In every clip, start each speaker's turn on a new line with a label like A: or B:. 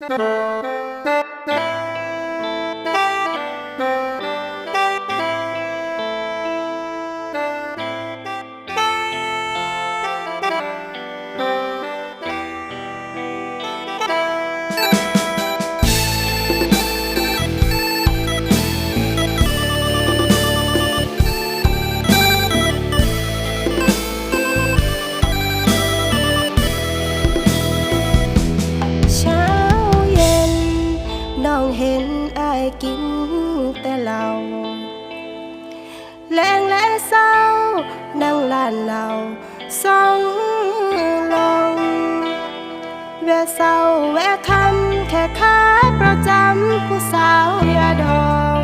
A: เอายกินแต่เหล้าแรงและเศร้า นั่งลานเหล้าสองลง แวะเศร้าแวะคำแค่ค้าประจำผู้สาวยาดอง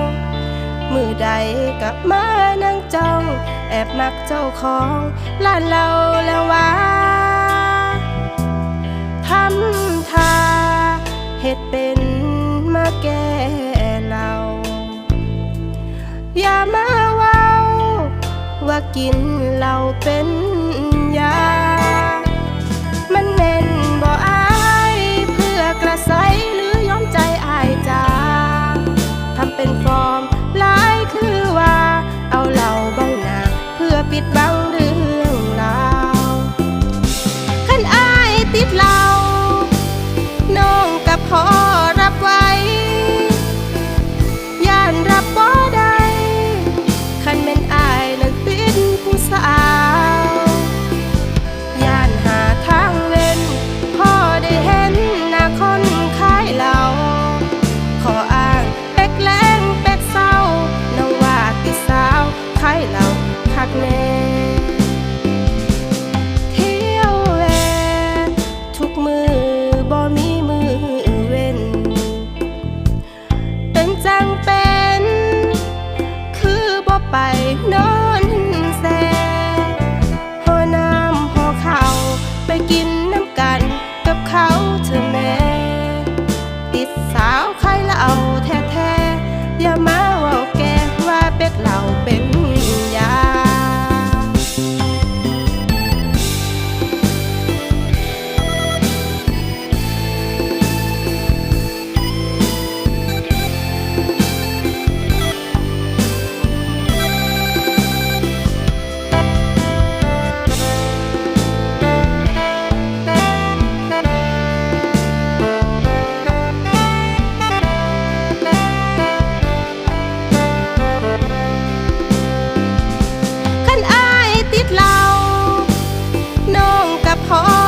A: มือใดกลับมานั่งจ้อง แอบมักเจ้าของลานเราแล้วว่าทำทาเฮ็ดเป็น มาเว้า ว่ากินเราเป็นยา มันเม่นบ่อายเพื่อกระใสหรือยอมใจอายจาทำเป็นฟอร์มลายคือว่า เอาเหล้าบังหนาเพื่อปิดบังเรื่อง อ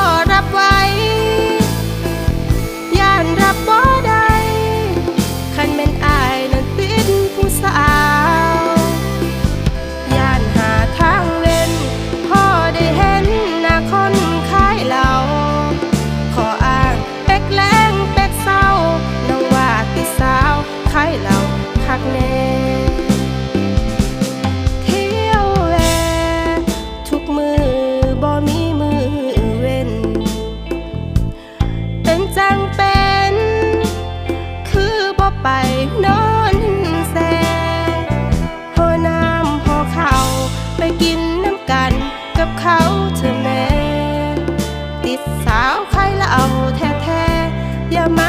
A: ใครละเอาแท้ๆอย่ามา